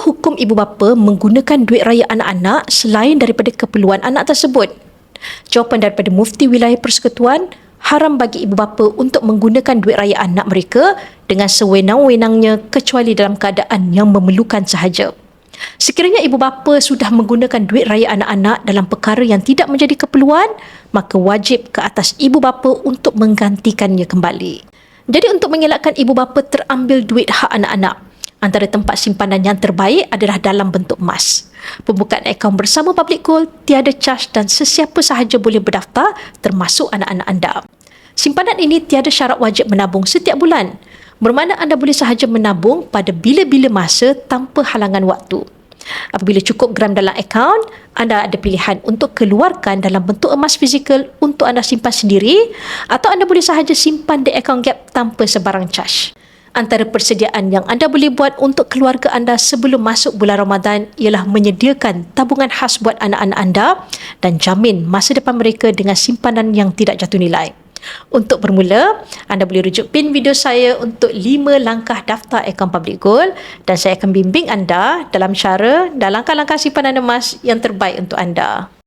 Hukum ibu bapa menggunakan duit raya anak-anak selain daripada keperluan anak tersebut? Jawapan daripada Mufti Wilayah Persekutuan, haram bagi ibu bapa untuk menggunakan duit raya anak mereka dengan sewenang-wenangnya kecuali dalam keadaan yang memerlukan sahaja. Sekiranya ibu bapa sudah menggunakan duit raya anak-anak dalam perkara yang tidak menjadi keperluan, maka wajib ke atas ibu bapa untuk menggantikannya kembali. Jadi untuk mengelakkan ibu bapa terambil duit hak anak-anak, Antara tempat simpanan yang terbaik adalah dalam bentuk emas. Pembukaan akaun bersama Public Gold tiada charge dan sesiapa sahaja boleh berdaftar termasuk anak-anak anda. Simpanan ini tiada syarat wajib menabung setiap bulan. Bermakna anda boleh sahaja menabung pada bila-bila masa tanpa halangan waktu. Apabila cukup gram dalam akaun, anda ada pilihan untuk keluarkan dalam bentuk emas fizikal untuk anda simpan sendiri atau anda boleh sahaja simpan di akaun gap tanpa sebarang charge. Antara persediaan yang anda boleh buat untuk keluarga anda sebelum masuk bulan Ramadan ialah menyediakan tabungan khas buat anak-anak anda dan jamin masa depan mereka dengan simpanan yang tidak jatuh nilai. Untuk bermula, anda boleh rujuk pin video saya untuk 5 langkah daftar akaun Public Gold dan saya akan bimbing anda dalam cara dan langkah-langkah simpanan emas yang terbaik untuk anda.